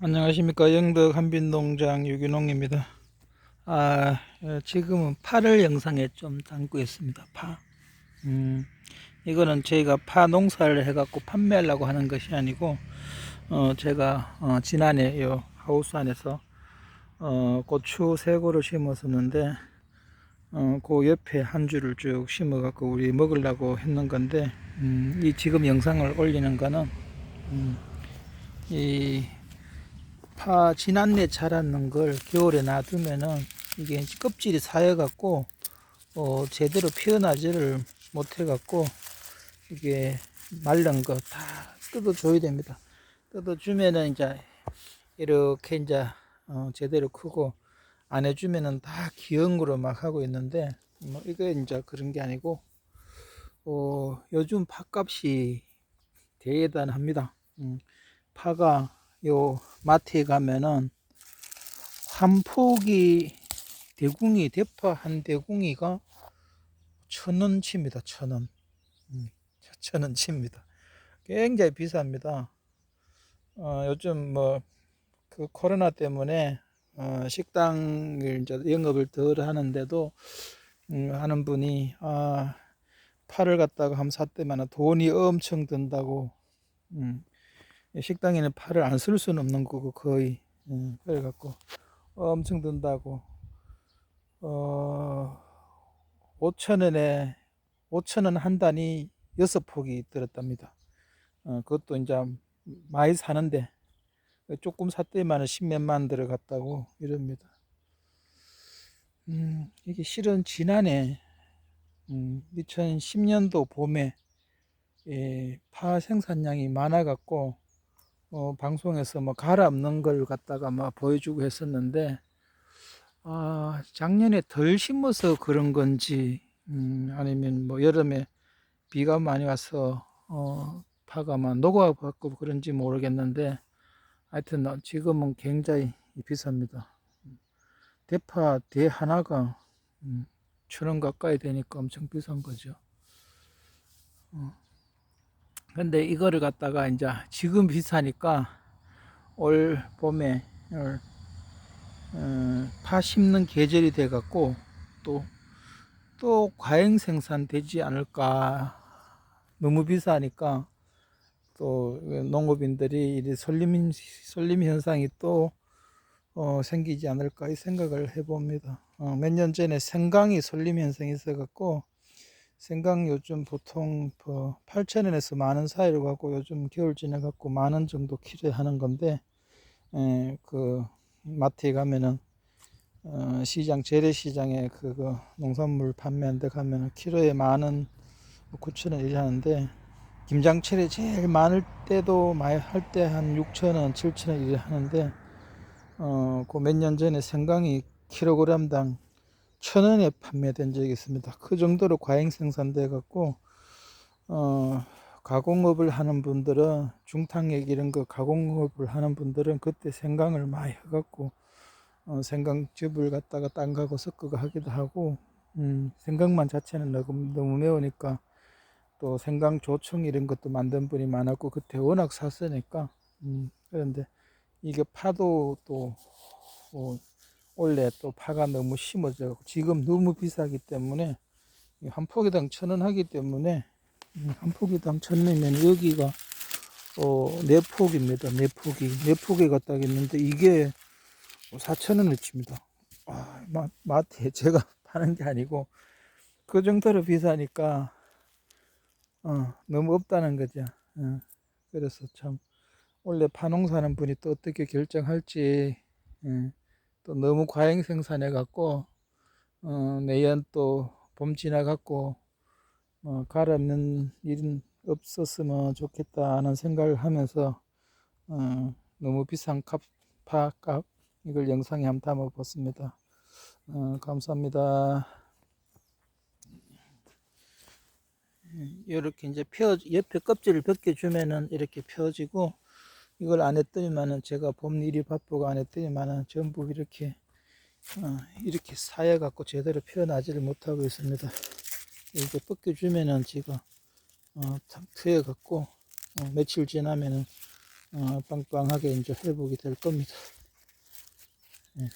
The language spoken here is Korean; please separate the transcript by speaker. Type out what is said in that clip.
Speaker 1: 안녕하십니까 영덕 한빈농장 유기농입니다. 아 어, 지금은 파를 영상에 좀 담고 있습니다. 파. 음, 이거는 저희가 파 농사를 해갖고 판매하려고 하는 것이 아니고 어, 제가 어, 지난해 요 하우스 안에서 어, 고추 세 고를 심었었는데 어, 그 옆에 한 줄을 쭉 심어갖고 우리 먹으려고 했는 건데 음, 이 지금 영상을 올리는 거는 음, 이 파 지난해 자랐는 걸 겨울에 놔두면은 이게 껍질이 사여갖고 어 제대로 피어나지를 못해갖고 이게 말른 거 다 뜯어줘야 됩니다. 뜯어주면은 이제 이렇게 이제 어 제대로 크고 안 해주면은 다 기형으로 막 하고 있는데 뭐 이게 이제 그런 게 아니고 어 요즘 팥값이 대단합니다. 음, 파가 요 마트에 가면은 한 포기 대궁이 대파 한 대궁이가 천 원치입니다. 천 원. 음, 천 원치입니다. 굉장히 비쌉니다. 어, 요즘 뭐 그 코로나 때문에 어, 식당을 이제 영업을 덜 하는데도 음, 하는 분이 아 파를 갖다가 한번 샀더만 돈이 엄청 든다고 음, 식당에는 파를 안쓸 수는 없는 거고 거의 음, 그래갖고 엄청 든다고 어 5천 원에 5천 원 한 단이 여섯 폭이 들었답니다. 어, 그것도 이제 많이 사는데 조금 샀더니만 십몇만 원 들어갔다고 이럽니다. 음, 이게 실은 지난해 음, 2010년도 봄에 예, 파 생산량이 많아갖고 어, 방송에서 뭐 갈아엎는 걸 갖다가 막 보여주고 했었는데 아, 작년에 덜 심어서 그런 건지 음, 아니면 뭐 여름에 비가 많이 와서 어, 파가 막 녹아갖고 그런지 모르겠는데 하여튼 어, 지금은 굉장히 비쌉니다. 대파 대 하나가 음, 천원 가까이 되니까 엄청 비싼 거죠. 어. 근데 이거를 갖다가 이제 지금 비싸니까 올 봄에 올, 어, 파 심는 계절이 돼 갖고 또 또 과잉 생산 되지 않을까 너무 비싸니까 또 농업인들이 이 설림 설림 현상이 또 어, 생기지 않을까 이 생각을 해봅니다. 어, 몇 년 전에 생강이 설림 현상이 있어갖고 생강 요즘 보통 뭐 8,000원에서 만원 사이로 가고 요즘 겨울 지나갖고 만원 정도 키로에 하는 건데 에, 그 마트에 가면은 어, 시장 재래시장에 그거 농산물 판매하는 데 가면은 키로에 만원 9천원 이래 하는데 김장철에 제일 많을 때도 많이 할 때 한 6천원 7천원 이래 하는데 어, 그 몇 년 전에 생강이 킬로그램당 천 원에 판매된 적이 있습니다. 그 정도로 과잉 생산돼 갖고 어, 가공업을 하는 분들은 중탕액 이런 거 가공업을 하는 분들은 그때 생강을 많이 해갖고 어, 생강즙을 갖다가 땅가고 섞어 하기도 하고 음, 생강만 자체는 너무, 너무 매우니까 또 생강 조청 이런 것도 만든 분이 많았고 그때 워낙 샀으니까 음, 그런데 이게 파도 또 어, 원래 또 파가 너무 심어져 지금 너무 비싸기 때문에 한 포기당 천 원 하기 때문에 음, 한 포기당 천 원이면 여기가 어, 네 폭입니다. 네 폭이 네 폭에 갖다 있는데 이게 사천 원을 칩니다. 아, 마, 마트에 제가 파는 게 아니고 그 정도로 비싸니까 어, 너무 없다는 거죠. 어, 그래서 참 원래 파농사는 분이 또 어떻게 결정할지 예. 또 너무 과잉 생산해 갖고 어, 내년 또 봄 지나 갖고 어, 갈아엎는 일은 없었으면 좋겠다 하는 생각을 하면서 어, 너무 비싼 값, 파값 이걸 영상에 한번 담아 봤습니다. 어, 감사합니다. 이렇게 이제 펴 옆에 껍질을 벗겨주면은 이렇게 펴지고 이걸 안 했더니만은 제가 봄 일이 바쁘고 안 했더니만은 전부 이렇게 어, 이렇게 사여 갖고 제대로 표현하지를 못하고 있습니다. 이렇게 벗겨주면은 지금 어, 탁 트여 갖고 어, 며칠 지나면은 어, 빵빵하게 이제 회복이 될 겁니다. 예.